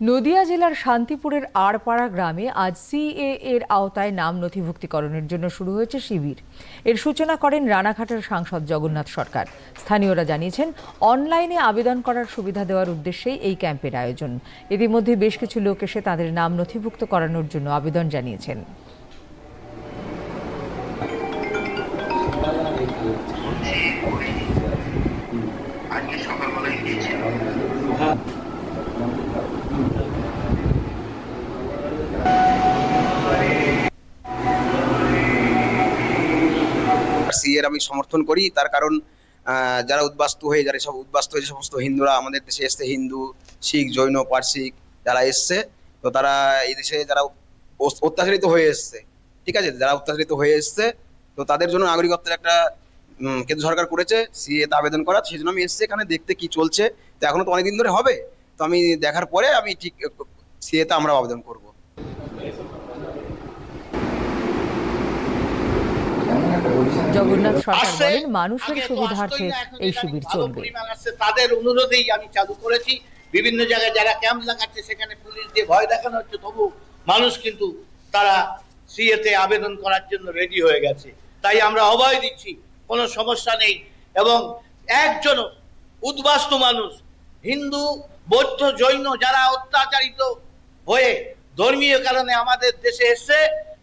নদিয়া জেলার শান্তিপুরের আড়পাড়া গ্রামে আজ সিএ এর আওতায় নাম নথিভুক্তিকরণের জন্য শুরু হয়েছে শিবির। এর সূচনা করেন রানাঘাটের সাংসদ জগন্নাথ সরকার। স্থানীয়রা জানিয়েছেন, অনলাইনে আবেদন করার সুবিধা দেওয়ার উদ্দেশ্যেই এই ক্যাম্পের আয়োজন। ইতিমধ্যে বেশ কিছু লোক এসে তাদের নাম নথিভুক্ত করানোর জন্য আবেদন জানিয়েছেন। এর আমি সমর্থন করি, তার কারণ যারা উদ্বাস্তু হয়ে, যারা সব উদ্বাস্তু হয়ে সমস্ত হিন্দুরা আমাদের দেশে এসছে, হিন্দু, শিখ, জৈন পার্সিক যারা এসছে, তো তারা এই দেশে যারা অত্যাচারিত হয়ে এসছে, ঠিক আছে? যারা অত্যাচারিত হয়ে এসছে, তো তাদের জন্য নাগরিকত্বের একটা কেন্দ্র সরকার করেছে, সিএ তে আবেদন করা, সেই জন্য আমি এসছি এখানে, দেখতে কি চলছে, তো এখনও তো অনেকদিন ধরে হবে তো আমি দেখার পরে আমি ঠিক সিএ তে আমরা আবেদন করব। জগন্নাথ সরকার বলেন মানুষের সুবিধার্থে এই শিবির চলবে। তাদের অনুরোধেই আমি চালু করেছি। বিভিন্ন জায়গায় যারা ক্যাম্প লাগাচ্ছে সেখানে পুলিশ দিয়ে ভয় দেখানো হচ্ছে তবু মানুষ কিন্তু তারা সিএতে আবেদন করার জন্য রেডি হয়ে গেছে। তাই আমরা অভয় দিচ্ছি কোনো সমস্যা নেই। এবং একজন উদ্বাস্তু মানুষ হিন্দু, বৌদ্ধ, জৈন যারা অত্যাচারিত হয়ে ধর্মীয় কারণে আমাদের দেশে এসছে,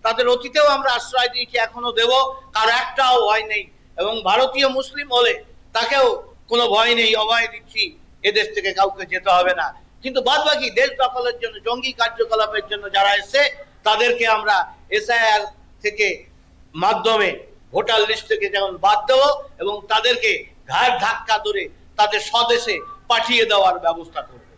তাদের অতীতেও আমরা আশ্রয় দিয়েছি এখনও দেব? কার একটাও ভয় নেই। এবং ভারতীয় মুসলিম হলে তাকেও কোনো ভয় নেই, অভয় দিচ্ছি, এদেশ থেকে কাউকে যেতে হবে না। কিন্তু বাদ বাকি দেশ দখলের জন্য, জঙ্গি কার্যকলাপের জন্য যারা এসছে, তাদেরকে আমরা এসআইআর থেকে মাধ্যমে ভোটার লিস্ট থেকে যেমন বাদ দেবো এবং তাদেরকে ঘাড় ধাক্কা ধরে তাদের স্বদেশে পাঠিয়ে দেওয়ার ব্যবস্থা করব